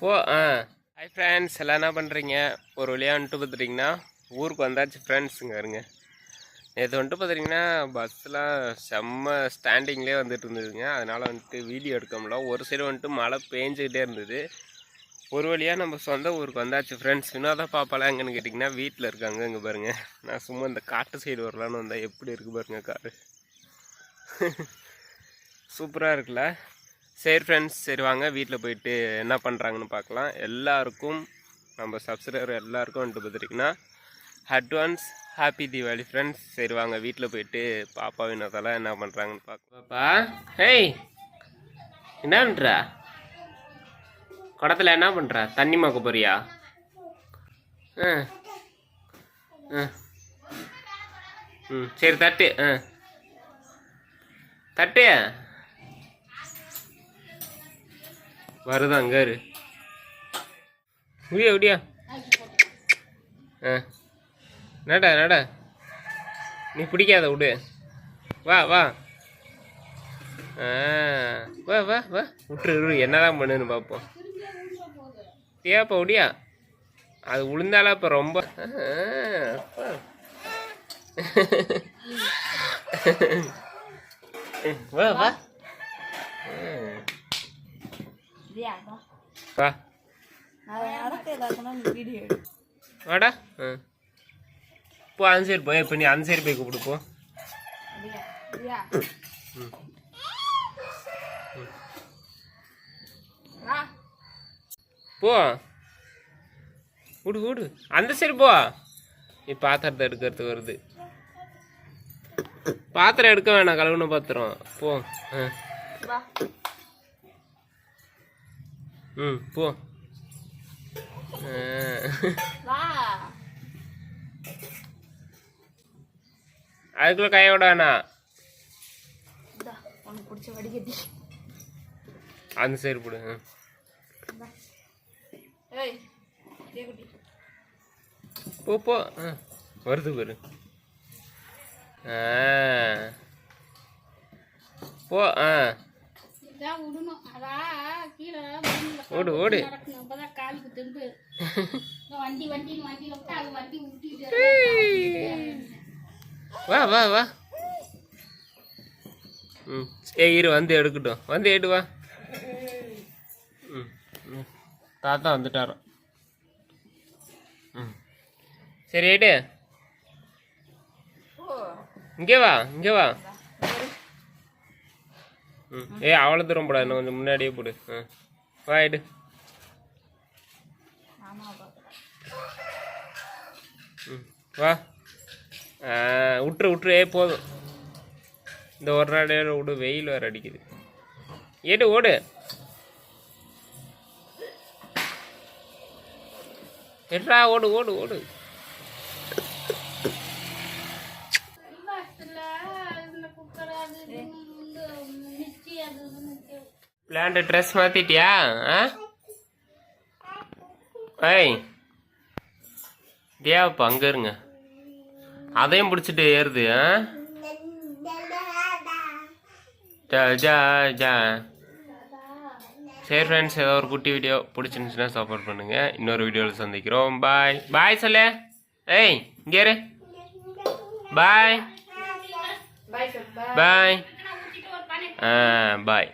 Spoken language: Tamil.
போ ஆ. ஹாய் ஃப்ரெண்ட்ஸ் எல்லாம் என்ன பண்ணுறீங்க ஒரு வழியாக வந்துட்டு பார்த்துட்டிங்கன்னா ஊருக்கு வந்தாச்சு ஃப்ரெண்ட்ஸுங்க இருங்க நேற்று வந்துட்டு பார்த்துட்டிங்கன்னா பஸ்ஸெலாம் செம்ம ஸ்டாண்டிங்லேயே வந்துட்டு இருந்ததுங்க. அதனால் வந்துட்டு வீடியோ எடுக்க முடியல. ஒரு சைடு வந்துட்டு மழை பேஞ்சிக்கிட்டே இருந்தது. ஒரு வழியாக நம்ம சொந்த ஊருக்கு வந்தாச்சு ஃப்ரெண்ட்ஸ் வினோதா பாப்பாலாம் எங்கன்னு கேட்டிங்கன்னா வீட்டில் இருக்காங்க இங்கே பாருங்கள் நான் சும்மா இந்த காட்டு சைடு வரலான்னு வந்தால் எப்படி இருக்குது பாருங்கள் காரு சூப்பராக இருக்குல்ல? சரி ஃப்ரெண்ட்ஸ் சரி வாங்க. வீட்டில் போயிட்டு என்ன பண்ணுறாங்கன்னு பார்க்கலாம். எல்லாருக்கும் நம்ம சப்ஸ்கிரைபர் எல்லாருக்கும் வந்துட்டு பார்த்துட்டிங்கன்னா அட்வான்ஸ் ஹாப்பி தீபாவளி ஃப்ரெண்ட்ஸ் சரி வாங்க வீட்டில் போயிட்டு பாப்பா வினோதெல்லாம் என்ன பண்ணுறாங்கன்னு பார்க்கலாம். பாப்பா ஹேய் என்ன பண்ணுற குடத்தில் என்ன பண்ணுற தண்ணி மக்க போறியா? ஆ ஆ. ம் சரி தட்டு ஆ. தட்டு. வருது அங்கே இரு. முடியா ஆ. நட நட நீ பிடிக்காத விடு. வா வா. ஆ. வா வா வா. விட்டுரு விட்டுரு. என்னதான் பண்ணுன்னு பார்ப்போம் ஏப்பா உடியா அது விழுந்தாலும் இப்போ ரொம்ப வா வா ம். எடு வாடா போ அந்த சைடு போய் இப்போ நீ சைடு போய் கூப்பிடு போ விடு விடு அந்த சைடு போ நீ பாத்திரத்தை எடுக்கிறதுக்கு வருது பாத்திரம் எடுக்க வேணாம் கழுவுன பாத்திரம் போ ஆ ம் போ. அதுக்குள்ள கைய விட வேணாம் இந்தா உனக்கு பிடிச்ச வடிகட்டி. அந்த சைடு போடு போ போ. வருது பாரு. போ ஆ. விடணும் கீழே ஓடு ஓடு. நடக்கணும். அப்பதான் காலுக்கு தெம்பு. இந்த வண்டி வண்டின்னு வண்டியில விட்டா அது வண்டி விட்டுட்டு வா வா வா. ம். ஏய் இரு வந்து எடுக்கட்டும். வந்து எடு வா. ம் ம். தாத்தா வந்துட்டாரோ? ம். சரி எடு ஓ இங்கே வா இங்கே வா. ம். ஏ அவ்வளோ தூரம் போடாது இன்னும் கொஞ்சம் முன்னாடியே போடு. ஆ. வா எடு ஆமா பாக்குறேன் ம். வா. ஆ, விட்டுரு விட்டுரு ஏ போதும். இந்த ஒரு நாள் விடு வெயில் வேறு அடிக்குது. ஏடு ஓடு. எட்ரா ஓடு ஓடு ஓடு. பிளான்ட் ட்ரெஸ் மாற்றிட்டியா ஆ? ஏய். தியாப்பா அங்கே இருங்க அதையும் பிடிச்சிட்டு ஏறுது சரி ஃப்ரெண்ட்ஸ் ஏதோ ஒரு குட்டி வீடியோ பிடிச்சிருந்துச்சுன்னா சப்போர்ட் பண்ணுங்கள் இன்னொரு வீடியோவில் சந்திக்கிறோம். பாய் பாய் சொல்லு. ஏய் இங்கே இரு. பாய் பாய் ஆ பாய்